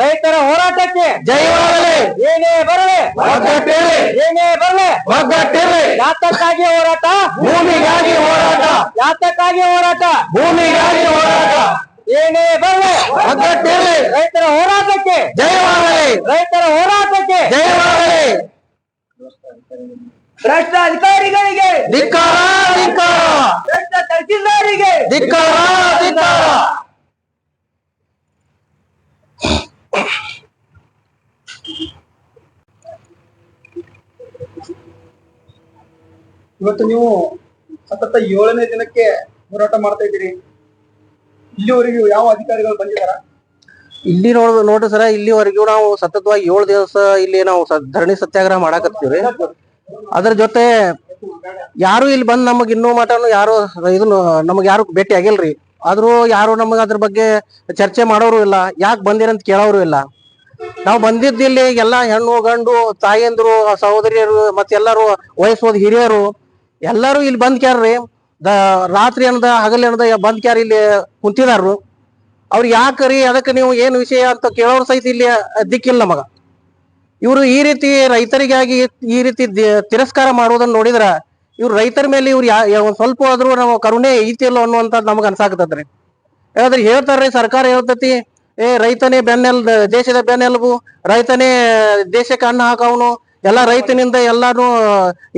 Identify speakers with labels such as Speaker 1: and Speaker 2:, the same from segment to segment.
Speaker 1: ರೈತರ ಹೋರಾಟಕ್ಕೆ
Speaker 2: ಜಯವಾಗಲಿ
Speaker 1: ಏನೇ ಬರಲಿ
Speaker 2: ಒಗ್ಗಟ್ಟಿರಲಿ
Speaker 1: ಏನೇ ಬರಲಿ
Speaker 2: ಒಗ್ಗಟ್ಟಿರಲಿ
Speaker 1: ಯಾತಕ್ಕಾಗಿ ಹೋರಾಟ?
Speaker 2: ಭೂಮಿಗಾಗಿ ಹೋರಾಟ.
Speaker 1: ಯಾತಕ್ಕಾಗಿ ಹೋರಾಟ?
Speaker 2: ಭೂಮಿಗಾಗಿ ಹೋರಾಟ.
Speaker 1: ಏನೇ ಬರಲಿ
Speaker 2: ಒಗ್ಗಟ್ಟಿರಲಿ
Speaker 1: ರೈತರ ಹೋರಾಟಕ್ಕೆ
Speaker 2: ಜಯವಾಗಲಿ
Speaker 1: ರೈತರ ಹೋರಾಟಕ್ಕೆ.
Speaker 2: ಜಯವಾಗಲಿ
Speaker 1: ಭ್ರಷ್ಟ ಅಧಿಕಾರಿಗಳಿಗೆ
Speaker 2: ಧಿಕ್ಕಾರ ಧಿಕ್ಕಾರ.
Speaker 1: ಭ್ರಷ್ಟ ತಹಸೀಲ್ದಾರಿಗೆ.
Speaker 2: ಧಿಕ್ಕಾರ ಧಿಕ್ಕಾರ.
Speaker 3: ಇವತ್ತು ನೀವು ಸತತ ಏಳನೇ ದಿನಕ್ಕೆ ಹೋರಾಟ ಮಾಡ್ತಾ ಇದ್ದೀರಿ. ಇಲ್ಲಿವರೆಗೂ ಯಾವ ಅಧಿಕಾರಿಗಳು ಬಂದಿದಾರ
Speaker 4: ಇಲ್ಲಿ ನೋಡ್ ನೋಡ್ರಿ ಸರ, ಇಲ್ಲಿವರೆಗೂ ನಾವು ಸತತವಾಗಿ ಏಳು ದಿವಸ ಇಲ್ಲಿ ನಾವು ಧರಣಿ ಸತ್ಯಾಗ್ರಹ ಮಾಡಾಕತ್ತೀವ್ರಿ. ಅದ್ರ ಜೊತೆ ಯಾರು ಇಲ್ಲಿ ಬಂದ್ ನಮಗ್ ಇನ್ನೂ ಮಟನು ಯಾರು ಇದನ್ನು ನಮಗ್ ಯಾರು ಭೇಟಿ ಆಗಿಲ್ರಿ. ಆದ್ರೂ ಯಾರು ನಮಗ ಅದ್ರ ಬಗ್ಗೆ ಚರ್ಚೆ ಮಾಡೋರು ಇಲ್ಲ, ಯಾಕೆ ಬಂದಿರಂತ ಕೇಳೋರು ಇಲ್ಲ. ನಾವು ಬಂದಿದ್ದಿಲ್ಲಿ ಎಲ್ಲಾ ಹೆಣ್ಣು, ಗಂಡು, ತಾಯಂದ್ರು, ಸಹೋದರಿಯರು ಮತ್ತೆಲ್ಲರೂ ವಯಸ್ಸೋದ್ ಹಿರಿಯರು ಎಲ್ಲರೂ ಇಲ್ಲಿ ಬಂದ್ ಕ್ಯಾರ್ರಿ. ದ ರಾತ್ರಿ ಅನ್ನದ, ಹಗಲ್ ಅನ್ನದ ಬಂದ್ ಕ್ಯಾರ ಇಲ್ಲಿ ಕುಂತಿದಾರು ಅವ್ರು ಯಾಕ್ರಿ ಅದಕ್ಕೆ ನೀವು ಏನು ವಿಷಯ ಅಂತ ಕೇಳೋರು ಸಹಿತ ಇಲ್ಲಿ ದಿಕ್ಕಿಲ್ಲ ನಮಗ. ಇವರು ಈ ರೀತಿ ರೈತರಿಗಾಗಿ ಈ ರೀತಿ ತಿರಸ್ಕಾರ ಮಾಡೋದನ್ನ ನೋಡಿದ್ರ ಇವ್ರು ರೈತರ ಮೇಲೆ ಇವ್ರು ಯಾವ ಸ್ವಲ್ಪ ಆದ್ರೂ ನಾವು ಕರುಣೆ ಐತಿಲ್ಲ ಅನ್ನುವಂತ ನಮಗೆ ಅನ್ಸಾಕತ್ತದ್ರಿ ಯಾಕಂದ್ರೆ ಹೇಳ್ತಾರ್ರಿ, ಸರ್ಕಾರ ಹೇಳ್ತತಿ, ಏ ರೈತನೇ ಬೆನ್ನೆಲ್, ದೇಶದ ಬೆನ್ನೆಲುಬು, ರೈತನೇ ದೇಶಕ್ಕೆ ಅನ್ನ ಹಾಕವನು, ಎಲ್ಲಾ ರೈತನಿಂದ ಎಲ್ಲಾನು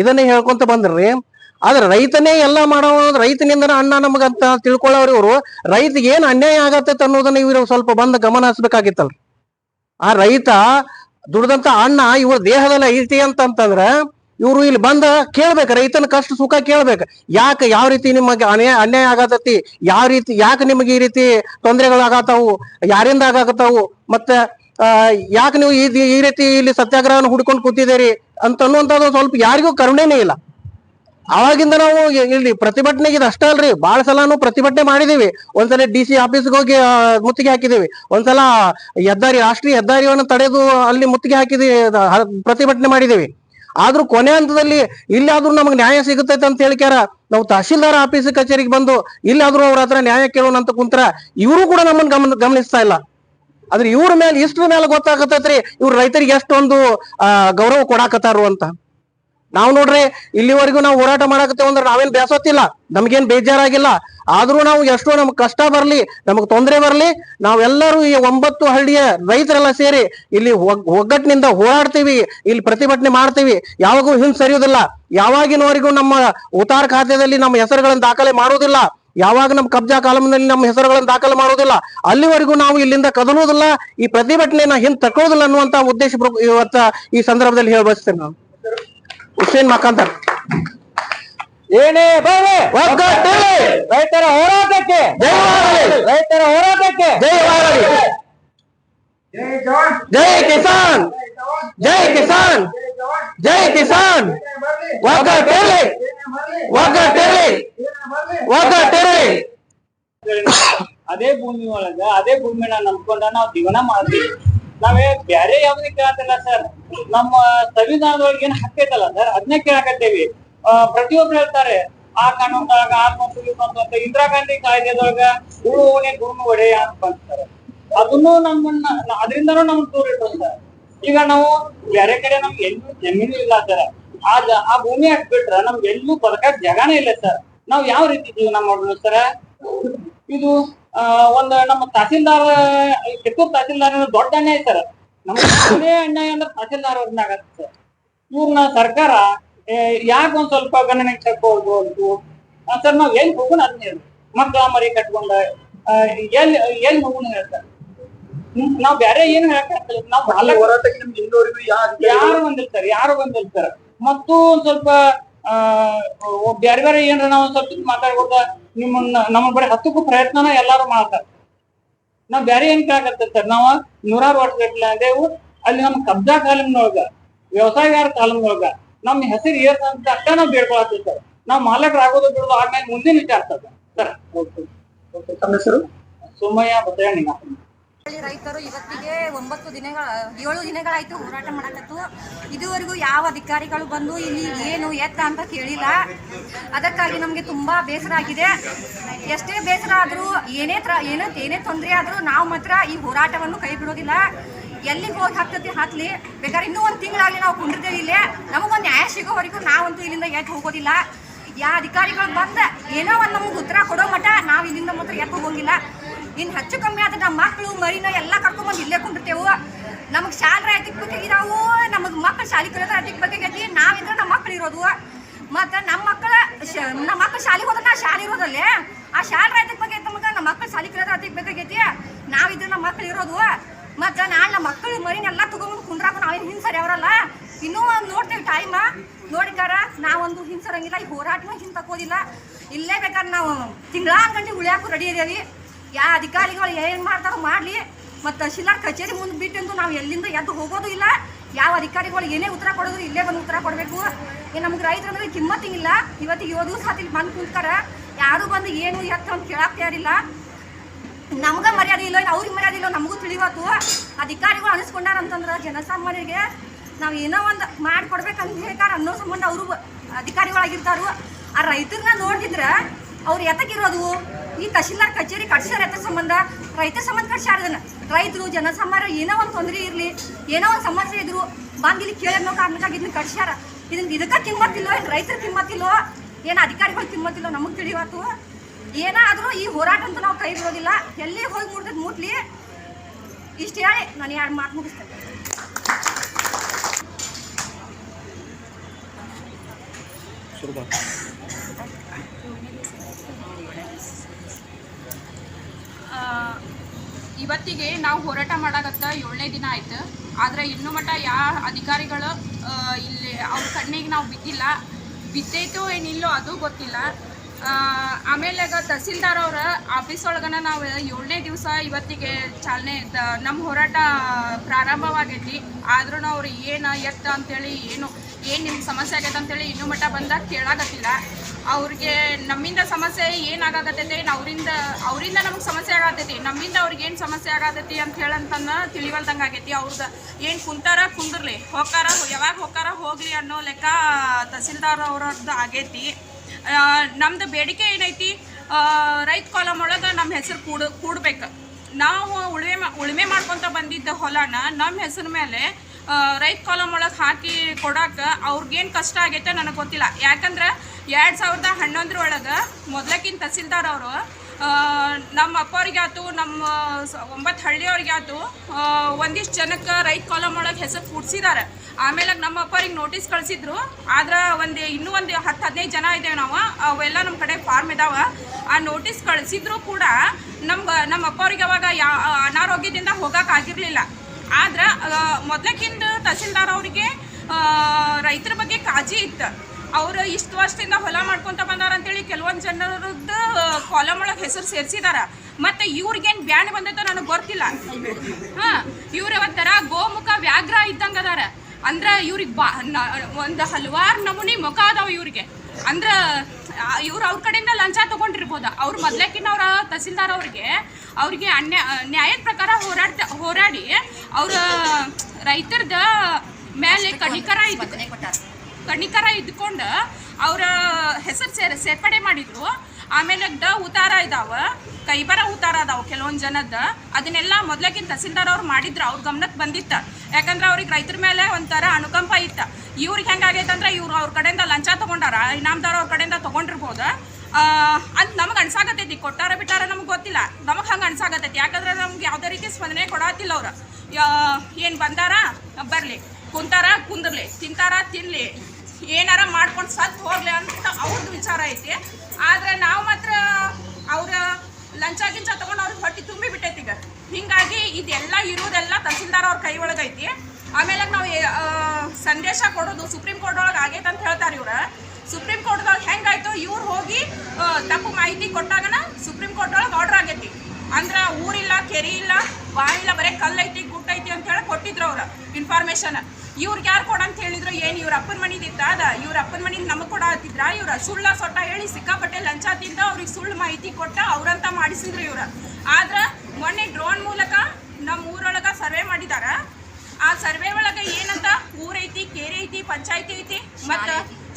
Speaker 4: ಇದನ್ನೇ ಹೇಳ್ಕೊಂತ ಬಂದ್ರಿ. ಆದ್ರೆ ರೈತನೇ ಎಲ್ಲ ಮಾಡೋ ರೈತನಿಂದ ಅನ್ನ ನಮಗಂತ ತಿಳ್ಕೊಳ್ಳೋರು ಇವರು. ರೈತಗೆ ಏನ್ ಅನ್ಯಾಯ ಆಗತ್ತೆ ಅನ್ನೋದನ್ನ ಇವರು ಸ್ವಲ್ಪ ಬಂದ ಗಮನ ಹರಿಸ್ಬೇಕಾಗಿತ್ತಲ್ರಿ ಆ ರೈತ ದುಡ್ದಂತ ಅಣ್ಣ ಇವ್ರ ದೇಹದಲ್ಲಿ ಐತಿ ಅಂತಂತಂದ್ರ ಇವರು ಇಲ್ಲಿ ಬಂದ ಕೇಳ್ಬೇಕು, ರೈತನ ಕಷ್ಟ ಸುಖ ಕೇಳ್ಬೇಕು. ಯಾಕೆ ಯಾವ ರೀತಿ ನಿಮಗೆ ಅನ್ಯಾಯ ಅನ್ಯಾಯ ಆಗತತಿ? ಯಾವ ರೀತಿ, ಯಾಕೆ ನಿಮಗೆ ಈ ರೀತಿ ತೊಂದರೆಗಳಾಗತ್ತಾವು? ಯಾರಿಂದ ಆಗಾಕತ್ತಾವು ಮತ್ತೆ ಯಾಕೆ ನೀವು ಈ ಈ ರೀತಿ ಇಲ್ಲಿ ಸತ್ಯಾಗ್ರಹನ ಹುಡ್ಕೊಂಡು ಕೂತಿದ್ದೀರಿ ಅಂತ ಅನ್ನುವಂಥದ್ದು ಸ್ವಲ್ಪ ಯಾರಿಗೂ ಕರುಣೆನೇ ಇಲ್ಲ. ಅವಾಗಿಂದ ನಾವು ಇಲ್ಲಿ ಪ್ರತಿಭಟನೆಗೆ ಇದು ಅಷ್ಟೇ ಅಲ್ರಿ. ಬಾಳ ಸಲಾನು ಪ್ರತಿಭಟನೆ ಮಾಡಿದೀವಿ. ಒಂದ್ಸಲ ಡಿ ಸಿ ಆಫೀಸ್ಗೆ ಹೋಗಿ ಮುತ್ತಿಗೆ ಹಾಕಿದೀವಿ. ಒಂದ್ಸಲ ಹೆದ್ದಾರಿ, ರಾಷ್ಟ್ರೀಯ ಹೆದ್ದಾರಿಯನ್ನು ತಡೆದು ಅಲ್ಲಿ ಮುತ್ತಿಗೆ ಹಾಕಿದೀವಿ ಪ್ರತಿಭಟನೆ ಮಾಡಿದೀವಿ. ಆದ್ರೂ ಕೊನೆ ಹಂತದಲ್ಲಿ ಇಲ್ಲಾದ್ರೂ ನಮ್ಗೆ ನ್ಯಾಯ ಸಿಗುತ್ತೆ ಅಂತ ಹೇಳಿಕ್ಯಾರ, ನಾವು ತಹಶೀಲ್ದಾರ್ ಆಫೀಸ್ ಕಚೇರಿಗೆ ಬಂದು ಇಲ್ಲಾದ್ರೂ ಅವ್ರ ಹತ್ರ ನ್ಯಾಯ ಕೇಳೋಣ ಅಂತ ಕುಂತ್ರ ಇವರು ಕೂಡ ನಮ್ಮನ್ನ ಗಮನ ಗಮನಿಸ್ತಾ ಇಲ್ಲ. ಆದ್ರೆ ಇವ್ರ ಮೇಲೆ ಇಷ್ಟ್ರ ಮೇಲೆ ಗೊತ್ತಾಗತ್ತೈತ್ರಿ. ಇವ್ರ ರೈತರಿಗೆ ಎಷ್ಟೊಂದು ಗೌರವ ಕೊಡಾಕತ್ತಾರು ಅಂತ. ನಾವು ನೋಡ್ರಿ, ಇಲ್ಲಿವರೆಗೂ ನಾವು ಹೋರಾಟ ಮಾಡಕತ್ತೇವೆ ಅಂದ್ರೆ ನಾವೇನ್ ಬೇಸತ್ತಿಲ್ಲ ನಮ್ಗೇನ್ ಬೇಜಾರಾಗಿಲ್ಲ. ಆದ್ರೂ ನಾವು ಎಷ್ಟೋ ನಮ್ಗೆ ಕಷ್ಟ ಬರ್ಲಿ, ನಮಗ್ ತೊಂದರೆ ಬರ್ಲಿ ನಾವೆಲ್ಲರೂ ಈ ಒಂಬತ್ತು ಹಳ್ಳಿಯ ರೈತರೆಲ್ಲ ಸೇರಿ ಇಲ್ಲಿ ಒಗ್- ಒಗ್ಗಟ್ಟಿನಿಂದ ಹೋರಾಡ್ತೀವಿ, ಇಲ್ಲಿ ಪ್ರತಿಭಟನೆ ಮಾಡ್ತೀವಿ. ಯಾವಾಗೂ ಹಿಂದ್ ಸರಿಯೋದಿಲ್ಲ. ಯಾವಾಗಿನವರೆಗೂ ನಮ್ಮ ಉತಾರ ಖಾತೆಯಲ್ಲಿ ನಮ್ಮ ಹೆಸರುಗಳನ್ನು ದಾಖಲೆ ಮಾಡೋದಿಲ್ಲ. ಯಾವಾಗ ನಮ್ಮ ಕಬ್ಜಾ ಕಾಲಮಿನಲ್ಲಿ ನಮ್ಮ ಹೆಸರುಗಳನ್ನು ದಾಖಲೆ ಮಾಡೋದಿಲ್ಲ. ಅಲ್ಲಿವರೆಗೂ ನಾವು ಇಲ್ಲಿಂದ ಕದಲೋದಿಲ್ಲ ಈ ಪ್ರತಿಭಟನೆಯನ್ನ ಹಿಂದ್ ತಕೊಳ್ಳೋದಿಲ್ಲ ಅನ್ನುವಂತ ಉದ್ದೇಶ ಇವತ್ತ ಈ ಸಂದರ್ಭದಲ್ಲಿ ಹೇಳ ಬಯಸ್ತೇನೆ ನಾನು. ಹುಸೇನ್ ಮಕಾಂತರ್
Speaker 1: ಏನೇ ಬರಲಿ
Speaker 4: ಒಗ್ಗಟ್ಟಿರಲಿ
Speaker 1: ರೈತರ ಹೋರಾಟಕ್ಕೆ
Speaker 4: ಜಯವಾಗಲಿ
Speaker 1: ರೈತರ ಹೋರಾಟಕ್ಕೆ.
Speaker 4: ಜಯವಾಗಲಿ ಜೈ ಕಿಸಾನ್! ಜೈ ಕಿಸಾನ್! ಜೈ ಕಿಸಾನ್! ಒಗ್ಗಟ್ಟಿರಲಿ ಒಗ್ಗಟ್ಟಿರಲಿ ಒಗ್ಗಟ್ಟಿರಲಿ
Speaker 5: ಅದೇ ಭೂಮಿ ಒಳಗ ಅದೇ ಭೂಮಿನ ನಂಬ್ಕೊಂಡ ನಾವ್ ಜೀವನ ಮಾಡ್ತೀವಿ. ನಾವೇ ಬ್ಯಾರೆ ಯಾವ್ದು ಕೇಳತ್ತಿಲ್ಲ ಸರ್. ನಮ್ಮ ಸಂವಿಧಾನದೊಳಗೆ ಏನ್ ಹಕ್ಕೈತಲ್ಲ ಸರ್? ಅದನ್ನೇ ಕೇಳಕತ್ತೇವಿ. ಪ್ರತಿಯೊಬ್ರು ಹೇಳ್ತಾರೆ, ಆ ಕಾನೂನ್ದಾಗ ಆ ಕಾನೂನು ಅಂತ ಇಂದಿರಾ ಗಾಂಧಿ ಕಾಯ್ದೆದೊಳಗ ಉಳು ಓಣೆ ಗುರುನು ಒಡೆಯ ಅಂತ ಬಂತಾರೆ ಅದನ್ನು ನಮ್ಮನ್ನ, ಅದರಿಂದನೂ ನಮ್ಗೆ ದೂರ ಇಟ್ಟು ಸರ್. ಈಗ ನಾವು ಬೇರೆ ಕಡೆ ನಮ್ಗೆ ಎಲ್ಲೂ ಜಮೀನು ಇಲ್ಲ ಸರ್. ಆ ಆ ಭೂಮಿ ಹಾಕ್ಬಿಟ್ರ ನಮ್ಗೆ ಎಲ್ಲೂ ಬದುಕಕ್ ಜಗಾನೇ ಇಲ್ಲ ಸರ್. ನಾವ್ ಯಾವ ರೀತಿ ಜೀವನ ಮಾಡೋದು ಸರ್? ಇದು ಒಂದ್ ನಮ್ಮ ತಹಸೀಲ್ದಾರ್ ಕಿತ್ತೂರ್ ತಹಸೀಲ್ದಾರ್ ದೊಡ್ಡ ಅನ್ಯಾಯ ಸರ್ ನಮ್ಮ ಯಾವುದೇ ಅನ್ಯಾಯ ಅಂದ್ರೆ ತಹಸೀಲ್ದಾರ್ ಅವ್ರನ್ನ ಆಗತ್ತೆ. ಸರ್ ಇವ್ರನ್ನ ಸರ್ಕಾರ ಯಾಕೆ ಒಂದ್ ಸ್ವಲ್ಪ ಗಣನೆಗೆ ತಕ್ಕೋಬಹುದು ಸರ್ ನಾವ್ ಎಲ್ಲಿ ಹೋಗೋಣ ಅದನ್ನ ಮಕ್ಕಳ ಮರಿ ಕಟ್ಕೊಂಡ ಎಲ್ಲಿ ಎಲ್ಲಿ ಹೋಗೋಣ ಹೇಳ್ತಾರೆ. ನಾವ್ ಬ್ಯಾರೆ ಏನ್ ಹೇಳಕ್ಕಾಗ್ತಿಲ್ಲ ನಾವ್ ಮಾಲಕ
Speaker 3: ಹೋರಾಟಕ್ಕೆ ನಿಮ್ಗೆ
Speaker 5: ಯಾರು ಬಂದಿರ್ತಾರೆ ಯಾರು ಬಂದಿರ್ತಾರೆ. ಮತ್ತು ಒಂದ್ ಸ್ವಲ್ಪ ಆ ಬ್ಯಾರೆ ಬೇರೆ ಏನ್ರ ನಾವ್ ಒಂದ್ ಸ್ವಲ್ಪ ಮಾತಾಡ್ಬೋದ ನಿಮ್ಮನ್ನ ನಮ್ಮ ಬರೀ ಹತ್ತಕ್ಕೂ ಪ್ರಯತ್ನನ ಎಲ್ಲಾರು ಮಾಡ್ತಾರೆ. ನಾವ್ ಬ್ಯಾರೆ ಏನ್ ಕೇಳಕತ್ತ ಸರ್? ನಾವ ನೂರಾರು ವರ್ಷ ಗಟ್ಲೆ ಅದೇವು ಅಲ್ಲಿ ನಮ್ಮ ಕಬ್ಜಾ ಕಾಲಮ್ನೊಳಗ ವ್ಯವಸಾಯಗಾರ ಕಾಲಮ್ನೊಳಗ ನಮ್ಮ ಹೆಸರು ಏರ್ತ ಅಂತ ಅಷ್ಟ ನಾವ್ ಬೇಡ್ಕೊಳತ್ತೀವಿ ಸರ್. ನಾವ್ ಮಾಲಕರಾಗೋದು ಬಿಡೋದು ಆದ್ಮೇಲೆ ಮುಂದಿನ ವಿಚಾರ ಸರ್. ಸರ್.
Speaker 3: ತಮ್ಮ ಹೆಸರು?
Speaker 5: ಸೋಮಯ್ಯ ಬಸಯ್ಯ
Speaker 6: ಹಳ್ಳಿ ರೈತರು ಇವತ್ತಿಗೆ ಒಂಬತ್ತು ದಿನಗಳ, ಏಳು ದಿನಗಳಾಯ್ತು ಹೋರಾಟ ಮಾಡಕತ್ತು. ಇದುವರೆಗೂ ಯಾವ ಅಧಿಕಾರಿಗಳು ಬಂದು ಇಲ್ಲಿ ಏನು ಎತ್ತ ಅಂತ ಕೇಳಿಲ್ಲ. ಅದಕ್ಕಾಗಿ ನಮಗೆ ತುಂಬಾ ಬೇಸರ ಆಗಿದೆ. ಎಷ್ಟೇ ಬೇಸರ ಆದರೂ, ಏನೇ ತ್ರ, ಏನೇ ಏನೇ ತೊಂದರೆ ಆದರೂ ನಾವು ಮಾತ್ರ ಈ ಹೋರಾಟವನ್ನು ಕೈ ಬಿಡೋದಿಲ್ಲ. ಎಲ್ಲಿಗೆ ಹೋಗಿ ಹಾಕ್ತತಿ ಹಾಕ್ಲಿ. ಬೇಕಾದ್ರೆ ಇನ್ನೂ ಒಂದು ತಿಂಗಳಾಗಲಿ ನಾವು ಕುಂಡ್ರದೇ ಇಲ್ಲ. ನಮಗೊಂದು ನ್ಯಾಯ ಸಿಗೋವರೆಗೂ ನಾವಂತೂ ಇಲ್ಲಿಂದ ಎದ್ದು ಹೋಗೋದಿಲ್ಲ. ಯಾವ ಅಧಿಕಾರಿಗಳು ಬಂದ, ಏನೋ ಒಂದು ನಮ್ಗೆ ಉತ್ತರ ಕೊಡೋ ಮಠ, ನಾವು ಇಲ್ಲಿಂದ ಮಾತ್ರ ಎದ್ದು ಹೋಗಂಗಿಲ್ಲ. ಇನ್ನು ಹೆಚ್ಚು ಕಮ್ಮಿ ಆದ್ರೆ ನಮ್ಮ ಮಕ್ಕಳು ಮರಿನ ಎಲ್ಲ ಕರ್ಕೊಂಡ್ಬಂದು ಇಲ್ಲೇ ಕುಂಡಿರ್ತೇವು ನಮಗೆ ಶಾಲೆ ರಾಯತಿಗೆ ಬೇಕಾಗಿದಾವು ನಮಗೆ ಮಕ್ಕಳು ಶಾಲೆ ಕಲಿಯೋದು ಬಗ್ಗೆ ಬೇಕಾಗೈತಿ ನಾವಿದ್ರೆ ನಮ್ಮ ಮಕ್ಕಳು ಇರೋದು. ಮತ್ತು ನಮ್ಮ ಮಕ್ಕಳ ನಮ್ಮ ಮಕ್ಕಳು ಶಾಲೆಗೆ ಹೋದ್ರೆ ನಾ ಶಾಲೆ ಇರೋದಲ್ಲೇ. ಆ ಶಾಲೆ ಆಟಿಕ್ ಬಗ್ಗೆ ನಮಗೆ ನಮ್ಮ ಮಕ್ಕಳು ಶಾಲೆ ಕಲಿಯೋದು ಬಗ್ಗೆ ಬೇಕಾಗೈತಿ ನಾವಿದ್ರೆ ನಮ್ಮ ಮಕ್ಕಳು ಇರೋದು. ಮತ್ತು ನಾಳೆ ನಮ್ಮ ಮಕ್ಕಳು ಮರಿನೆಲ್ಲ ತಗೊಂಡು ಕುಂದ್ರಾಗ ನಾವೇನು ಹಿಂಸರಿ ಅವರಲ್ಲ. ಇನ್ನೂ ಒಂದು ನೋಡ್ತೇವೆ ಟೈಮ ನೋಡಿಕಾರ ನಾವೊಂದು ಹಿಂಸರಂಗಿಲ್ಲ, ಈ ಹೋರಾಟನೂ ಹಿಂಸಕ್ಕೋದಿಲ್ಲ ಇಲ್ಲೇ ಬೇಕಾದ್ರೆ ನಾವು ತಿಂಗಳ ಗಂಟೆ ಉಳಿಯಾಕು ರೆಡಿ ಇದೀವಿ. ಯಾ ಅಧಿಕಾರಿಗಳು ಏನು ಮಾಡ್ತಾರೋ ಮಾಡಲಿ. ಮತ್ತು ತಹಶೀಲ್ದಾರ್ ಕಚೇರಿ ಮುಂದೆ ಬಿಟ್ಟಂತೂ ನಾವು ಎಲ್ಲಿಂದ ಎದ್ದು ಹೋಗೋದು ಇಲ್ಲ. ಯಾವ ಅಧಿಕಾರಿಗಳು ಏನೇ ಉತ್ತರ ಕೊಡೋದು ಇಲ್ಲೇ ಬಂದು ಉತ್ತರ ಕೊಡಬೇಕು. ನಮ್ಗೆ ರೈತರಂದ್ರೆ ಕಿಮ್ಮತ್ತಿಂಗಿಲ್ಲ ಇವತ್ತಿಗೆ ಏಳು ದಿವಸ ಇಲ್ಲಿ ಬಂದು ಕುಂತಾರ ಯಾರು ಬಂದು ಏನು ಎತ್ತ ಅಂತ ಕೇಳಕ್ಕೆ ತಯಾರಿಲ್ಲ. ನಮ್ಗ ಮರ್ಯಾದೆ ಇಲ್ಲ, ಅವ್ರಿಗೆ ಮರ್ಯಾದೆ ಇಲ್ಲ, ನಮಗೂ ತಿಳಿವತ್ತು. ಅಧಿಕಾರಿಗಳು ಅನಿಸ್ಕೊಂಡಾರ ಅಂತಂದ್ರೆ ಜನಸಾಮಾನ್ಯರಿಗೆ ನಾವು ಏನೋ ಒಂದು ಮಾಡ್ಕೊಡ್ಬೇಕಂತ ಹೇಳ್ತಾರ ಅನ್ನೋ ಸಂಬಂಧ ಅವರು ಅಧಿಕಾರಿಗಳಾಗಿರ್ತಾರು. ಆ ರೈತರನ್ನ ನೋಡಿದ್ರೆ ಅವ್ರು ಎತ್ತಕ್ಕಿರೋದು ಈ ತಹಶೀಲ್ದಾರ್ ಕಚೇರಿ ಕಟ್ಸ್ಯಾರ ರೈತರ ಸಂಬಂಧ ರೈತರ ಸಂಬಂಧ ಕಟ್ಸ್ಯಾರ ಅದನ್ನು ರೈತರು ಜನಸಾಮಾನ್ಯರು ಏನೋ ಒಂದು ತೊಂದರೆ ಇರಲಿ, ಏನೋ ಒಂದು ಸಮಸ್ಯೆ ಇದ್ರು ಇಲ್ಲಿ ಕೇಳೋ ಕಾರಣಕ್ಕಾಗಿ ಇದನ್ನ ಕಟ್ಸ್ಯಾರ. ಇದನ್ನ ಇದಕ್ಕೆ ಕಿಮ್ಮತ್ತಿಲ್ಲೋ, ಏನು ರೈತರ ಕಿಮ್ಮತ್ತಿಲ್ಲೋ, ಏನು ಅಧಿಕಾರಿಗಳು ಕಿಮ್ಮತ್ತಿಲ್ಲೋ ನಮಗೆ ತಿಳಿಯವತ್ತು ಏನಾದರೂ ಈ ಹೋರಾಟ ಅಂತ ನಾವು ಕೈ ಬಿಡೋದಿಲ್ಲ. ಎಲ್ಲಿ ಹೋಗಿ ಮುಟ್ತದ ಮುಟ್ಲಿ. ಇಷ್ಟು ಹೇಳಿ ನಾನು ಎರಡು ಮಾತು ಮುಗಿಸ್ತೇನೆ.
Speaker 7: ಇವತ್ತಿಗೆ ನಾವು ಹೋರಾಟ ಮಾಡಾಕತ್ತ ಏಳನೇ ದಿನ ಆಯ್ತು. ಆದ್ರೆ ಇನ್ನು ಮಟ್ಟ ಯಾ ಅಧಿಕಾರಿಗಳು ಇಲ್ಲಿ ಅವ್ರ ಕಣ್ಣಿಗೆ ನಾವು ಬಿದ್ದಿಲ್ಲ. ಬಿದ್ದೈತೋ ಏನಿಲ್ಲೋ ಅದು ಗೊತ್ತಿಲ್ಲ. ಆಮೇಲೆ ತಹಸೀಲ್ದಾರ್ ಅವ್ರ ಆಫೀಸ್ ಒಳಗನ ನಾವು ಏಳನೇ ದಿವಸ ಇವತ್ತಿಗೆ ಚಾಲನೆ ನಮ್ಮ ಹೋರಾಟ ಪ್ರಾರಂಭವಾಗೈತಿ. ಆದ್ರೂ ಅವ್ರು ಏನು ಎತ್ತ ಅಂತೇಳಿ ಏನು ಏನು ನಿಮ್ಗೆ ಸಮಸ್ಯೆ ಆಗೈತೆ ಅಂತೇಳಿ ಇನ್ನೂ ಮಟ್ಟ ಬಂದಾಗ ಕೇಳಾಗತ್ತಿಲ್ಲ ಅವ್ರಿಗೆ ನಮ್ಮಿಂದ ಸಮಸ್ಯೆ ಏನಾಗತ್ತೈತಿ ಅವರಿಂದ ಅವರಿಂದ ನಮಗೆ ಸಮಸ್ಯೆ ಆಗತ್ತೈತಿ ನಮ್ಮಿಂದ ಅವ್ರಿಗೆ ಏನು ಸಮಸ್ಯೆ ಆಗತ್ತೈತಿ ಅಂತ ಹೇಳಂತನ ತಿಳಿವಲ್ದಂಗೆ ಆಗೈತಿ. ಅವ್ರದ್ದು ಏನು ಕುಂತಾರ ಕುಂದಿರ್ಲಿ ಹೋಗಾರ ಯಾವಾಗ ಹೋಗಾರ ಹೋಗಲಿ ಅನ್ನೋ ಲೆಕ್ಕ ತಹಸೀಲ್ದಾರ್ ಅವ್ರದ್ದು ಆಗೈತಿ. ನಮ್ದು ಬೇಡಿಕೆ ಏನೈತಿ ರೈತ ಕಾಲಮ್ ಒಳಗೆ ನಮ್ಮ ಹೆಸರು ಕೂಡ, ಕೂಡ್ಬೇಕು. ನಾವು ಉಳುಮೆ ಉಳುಮೆ ಮಾಡ್ಕೊತ ಬಂದಿದ್ದ ಹೊಲನ ನಮ್ಮ ಹೆಸರು ಮೇಲೆ ರೈತ ಕಾಲಮ್ ಒಳಗೆ ಹಾಕಿ ಕೊಡಕ್ಕೆ ಅವ್ರಿಗೇನು ಕಷ್ಟ ಆಗೈತೆ ನನಗೆ ಗೊತ್ತಿಲ್ಲ. ಯಾಕಂದ್ರೆ ಎರಡು ಸಾವಿರದ ಹನ್ನೊಂದರೊಳಗೆ ಮೊದಲಕ್ಕಿನ ತಹಸೀಲ್ದಾರ್ ಅವರು ನಮ್ಮ ಅಪ್ಪವ್ರಿಗೆ ಆಯ್ತು ನಮ್ಮ ಒಂಬತ್ತು ಹಳ್ಳಿಯವ್ರಿಗೆ ಆಯ್ತು ಒಂದಿಷ್ಟು ಜನಕ್ಕೆ ರೈತ ಕಾಲಮ್ ಒಳಗೆ ಹೆಸರು ಕೂಡ್ಸಿದ್ದಾರೆ ಆಮೇಲೆ ನಮ್ಮ ಅಪ್ಪರಿಗೆ ನೋಟಿಸ್ ಕಳಿಸಿದ್ರು. ಆದ್ರೆ ಒಂದು, ಇನ್ನೂ ಒಂದು ಹತ್ತು ಹದಿನೈದು ಜನ ಇದ್ದೇವೆ ನಾವು. ಅವೆಲ್ಲ ನಮ್ಮ ಕಡೆ ಫಾರ್ಮ್ ಇದಾವೆ. ಆ ನೋಟಿಸ್ ಕಳಿಸಿದ್ರು ಕೂಡ ನಮ್ಗೆ ನಮ್ಮ ಅಪ್ಪವ್ರಿಗೆ ಅವಾಗ ಯಾ, ಅನಾರೋಗ್ಯದಿಂದ ಹೋಗಕ್ಕೆ ಆಗಿರಲಿಲ್ಲ. ಆದ್ರೆ ಮೊದ್ಲಕ್ಕಿಂತ ತಹಸೀಲ್ದಾರ್ ಅವರಿಗೆ ರೈತರ ಬಗ್ಗೆ ಕಾಳಜಿ ಇತ್ತು. ಅವರು ಇಷ್ಟು ವರ್ಷದಿಂದ ಹೊಲ ಮಾಡ್ಕೊತ ಬಂದಾರ ಅಂತೇಳಿ ಕೆಲವೊಂದು ಜನರದ್ದು ಕಾಲಮ್ ಒಳಗೆ ಹೆಸರು ಸೇರಿಸಿದಾರ. ಮತ್ತೆ ಇವ್ರಿಗೇನು ಬ್ಯಾನ್ ಬಂದೈತೋ ನನಗೆ ಗೊತ್ತಿಲ್ಲ. ಹಾ, ಇವ್ರ ಒಂಥರ ಗೋಮುಖ ವ್ಯಾಘ್ರ ಇದ್ದಂಗೆ ಅದಾರ. ಅಂದ್ರೆ ಇವ್ರಿಗೆ ಬಾ ಒಂದು ಹಲವಾರು ನಮೂನಿ ಮುಖ ಅದಾವ ಇವ್ರಿಗೆ. ಅಂದ್ರ ಇವ್ರು ಅವ್ರ ಕಡೆಯಿಂದ ಲಂಚ ತಗೊಂಡಿರ್ಬೋದ. ಅವ್ರು ಮೊದ್ಲಕ್ಕಿನ್ನ ಅವ್ರ ತಹಸೀಲ್ದಾರ್ ಅವ್ರಿಗೆ ಅವ್ರಿಗೆ ಅನ್ಯ ನ್ಯಾಯದ ಪ್ರಕಾರ ಹೋರಾಡ್ತ ಹೋರಾಡಿ ಅವ್ರ ರೈತರದ ಮೇಲೆ ಕಣಿಕರ ಇದ್ ಕಣಿಕರ ಇದ್ಕೊಂಡು ಅವರ ಹೆಸರು ಸೇರ್ ಸೇರ್ಪಡೆ ಮಾಡಿದ್ರು. ಆಮೇಲೆ ಡ ಉತ್ತಾರ ಇದಾವ, ಕೈಬರ ಉತಾರ ಅದಾವ ಕೆಲವೊಂದು ಜನದ ಅದನ್ನೆಲ್ಲ ಮೊದ್ಲಕ್ಕಿಂತ ತಹಸೀಲ್ದಾರ್ ಅವ್ರು ಮಾಡಿದ್ರು, ಅವ್ರ ಗಮನಕ್ಕೆ ಬಂದಿತ್ತ. ಯಾಕಂದ್ರೆ ಅವ್ರಿಗೆ ರೈತರ ಮೇಲೆ ಒಂಥರ ಅನುಕಂಪ ಇತ್ತ. ಇವ್ರಿಗೆ ಹೆಂಗಾಗೈತೆ ಅಂದ್ರೆ ಇವ್ರು ಅವ್ರ ಕಡೆಯಿಂದ ಲಂಚ ತಗೊಂಡಾರ, ಇನಾಮ್ದಾರ ಅವ್ರ ಕಡೆಯಿಂದ ತಗೊಂಡಿರ್ಬೋದು. ಅಂತ ನಮಗೆ ಅನ್ಸಾಕತ್ತೈತಿ ಕೊಟ್ಟಾರ ಬಿಟ್ಟಾರ ನಮ್ಗೆ ಗೊತ್ತಿಲ್ಲ. ನಮಗೆ ಹಂಗೆ ಅನ್ಸಾಕತ್ತೈತಿ ಯಾಕಂದ್ರೆ ನಮ್ಗೆ ಯಾವುದೇ ರೀತಿ ಸ್ಪಂದನೆ ಕೊಡತ್ತಿಲ್ಲ ಅವ್ರು. ಏನು ಬಂದಾರ, ಬರಲಿ, ಕುಂತಾರ, ಕುಂದಿರ್ಲಿ, ತಿಂತಾರ, ತಿನ್ಲಿ. ಏನಾರ ಮಾಡ್ಕೊಂಡು ಸತ್ತು ಹೋಗ್ಲಿ ಅಂತ ಅವ್ರದ್ದು ವಿಚಾರ ಐತಿ. ಆದ್ರೆ ನಾವು ಮಾತ್ರ ಅವ್ರ ಲಂಚ ಗಿಂಚ ತಗೊಂಡು ಅವ್ರಿಗೆ ಹೊಟ್ಟೆ ತುಂಬಿ ಬಿಟ್ಟೈತಿ ಈಗ. ಹಿಂಗಾಗಿ ಇದೆಲ್ಲ ಇರೋದೆಲ್ಲ ತಹಸೀಲ್ದಾರ್ ಅವ್ರ ಕೈ ಒಳಗೈತಿ ಆಮೇಲೆ ನಾವು ಸಂದೇಶ ಕೊಡೋದು ಸುಪ್ರೀಂ ಕೋರ್ಟ್ ಒಳಗೆ ಆಗೈತೆ ಅಂತ ಹೇಳ್ತಾರೆ ಇವ್ರು. ಸುಪ್ರೀಂ ಕೋರ್ಟ್ದಾಗ ಹೆಂಗಾಯ್ತು ಇವ್ರು ಹೋಗಿ ತಪ್ಪು ಮಾಹಿತಿ ಕೊಟ್ಟಾಗನ ಸುಪ್ರೀಂ ಕೋರ್ಟ್ ಒಳಗೆ ಆರ್ಡರ್ ಆಗೈತಿ. ಅಂದ್ರೆ ಊರಿಲ್ಲ, ಕೆರಿ ಇಲ್ಲ ಬಾಯಿಲ್ಲ ಬರೀ ಕಲ್ಲೈತಿ ಗುಟ್ಟೈತಿ ಅಂತ ಹೇಳಿ ಕೊಟ್ಟಿದ್ರು ಅವ್ರು ಇನ್ಫಾರ್ಮೇಶನ್ ಇವ್ರಿಗೆ ಯಾರು ಕೊಡ ಅಂತ ಹೇಳಿದ್ರು? ಏನು ಇವ್ರ ಅಪ್ಪನ ಮನಿದಿತ್ತ ಅದ? ಇವ್ರ ಅಪ್ಪನ ಮನಿದ್ ನಮಗೆ ಕೊಡತ್ತಿದ್ರ ಇವ್ರ ಸುಳ್ಳ ಸೊಟ್ಟ ಹೇಳಿ ಸಿಕ್ಕಾಪಟ್ಟೆ ಲಂಚ ತಿಂದ ಅವ್ರಿಗೆ ಸುಳ್ಳು ಮಾಹಿತಿ ಕೊಟ್ಟ ಅವ್ರಂತ ಮಾಡಿಸಿದ್ರು ಇವ್ರ. ಆದ್ರೆ ಮೊನ್ನೆ ಡ್ರೋನ್ ಮೂಲಕ ನಮ್ಮ ಊರೊಳಗೆ ಸರ್ವೆ ಮಾಡಿದಾರ. ಆ ಸರ್ವೆ ಒಳಗ ಏನಂತ? ಊರೈತಿ ಕೇರಿ ಐತಿ ಪಂಚಾಯತಿ ಐತಿ ಮತ್ತು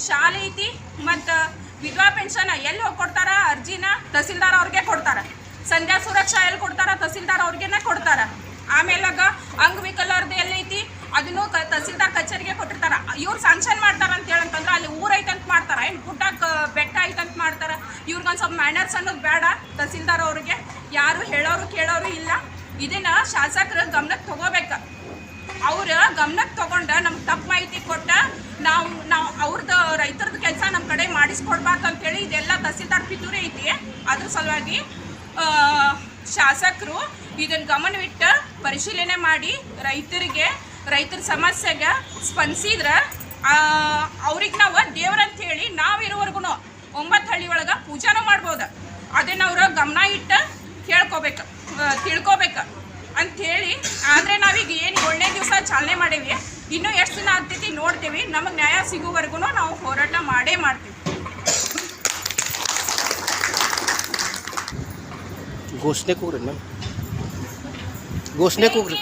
Speaker 7: ಶಾಲೆ ಐತಿ. ಮತ್ತು ವಿಧವಾ ಪೆನ್ಷನ್ ಎಲ್ಲಿ ಹೋಗಿ ಕೊಡ್ತಾರ? ಅರ್ಜಿನ ತಹಸೀಲ್ದಾರ್ ಅವ್ರಿಗೆ ಕೊಡ್ತಾರ. ಸಂಧ್ಯಾ ಸುರಕ್ಷಾ ಎಲ್ಲಿ ಕೊಡ್ತಾರ? ತಹಸೀಲ್ದಾರ್ ಅವ್ರಿಗೆನ ಕೊಡ್ತಾರ. ಆಮೇಲಾಗ ಅಂಗವಿಕಲರ್ದು ಎಲ್ಲೈತಿ, ಅದನ್ನು ತಹಸೀಲ್ದಾರ್ ಕಚೇರಿಗೆ ಕೊಟ್ಟಿರ್ತಾರ. ಇವ್ರು ಸ್ಯಾಂಕ್ಷನ್ ಮಾಡ್ತಾರ ಅಂತ ಹೇಳಂತಂದ್ರೆ ಅಲ್ಲಿ ಊರ್ ಐತಂತ ಮಾಡ್ತಾರ. ಏನು ಗುಡ್ಡ ಬೆಟ್ಟ ಐತಂತ ಮಾಡ್ತಾರ. ಇವ್ರಿಗೊಂದು ಸ್ವಲ್ಪ ಮ್ಯಾನರ್ಸ್ ಅನ್ನೋದು ಬೇಡ ತಹಸೀಲ್ದಾರ್ ಅವ್ರಿಗೆ. ಯಾರು ಹೇಳೋರು ಕೇಳೋರು ಇಲ್ಲ. ಇದನ್ನ ಶಾಸಕರ ಗಮನಕ್ಕೆ ತಗೋಬೇಕು. ಅವ್ರ ಗಮನಕ್ಕೆ ತಗೊಂಡ ನಮ್ಗೆ ತಪ್ಪು ಮಾಹಿತಿ ಕೊಟ್ಟ ನಾವು ನಾವು ಅವ್ರದ್ದು ರೈತರದ್ದು ಕೆಲಸ ನಮ್ಮ ಕಡೆ ಮಾಡಿಸ್ಕೊಡ್ಬಾರ್ದು ಅಂತೇಳಿ ಇದೆಲ್ಲ ತಹಸೀಲ್ದಾರ್ ಪಿತೂರಿ ಐತಿ. ಅದ್ರ ಸಲುವಾಗಿ ಶಾಸಕರು ಇದನ್ನು ಗಮನವಿಟ್ಟು ಪರಿಶೀಲನೆ ಮಾಡಿ ರೈತರಿಗೆ, ರೈತರ ಸಮಸ್ಯೆಗೆ ಸ್ಪಂದಿಸಿದ್ರೆ ಅವ್ರಿಗೆ ನಾವು ದೇವ್ರಂತ ಹೇಳಿ ನಾವಿರೋವರೆಗೂ ಒಂಬತ್ತು ಹಳ್ಳಿ ಒಳಗೆ ಪೂಜಾನೂ ಮಾಡ್ಬೋದು. ಅವ್ರ ಗಮನ ಇಟ್ಟು ಕೇಳ್ಕೊಬೇಕು ತಿಳ್ಕೊಬೇಕು ಅಂಥೇಳಿ ಆದರೆ ನಾವೀಗ ಏನು ಏಳನೇ ದಿವಸ ಚಾಲನೆ ಮಾಡೀವಿ, ಇನ್ನೂ ಎಷ್ಟು ದಿನ ಆಗ್ತೈತಿ ನೋಡ್ತೀವಿ. ನಮಗೆ ನ್ಯಾಯ ಸಿಗೋವರೆಗೂ ನಾವು ಹೋರಾಟ ಮಾಡೇ ಮಾಡ್ತೀವಿ.
Speaker 6: ಘೋಷಣೆ ಮ್ಯಾಮ್ ಘೋಷಣೆ ಕೂಗ್ರಿ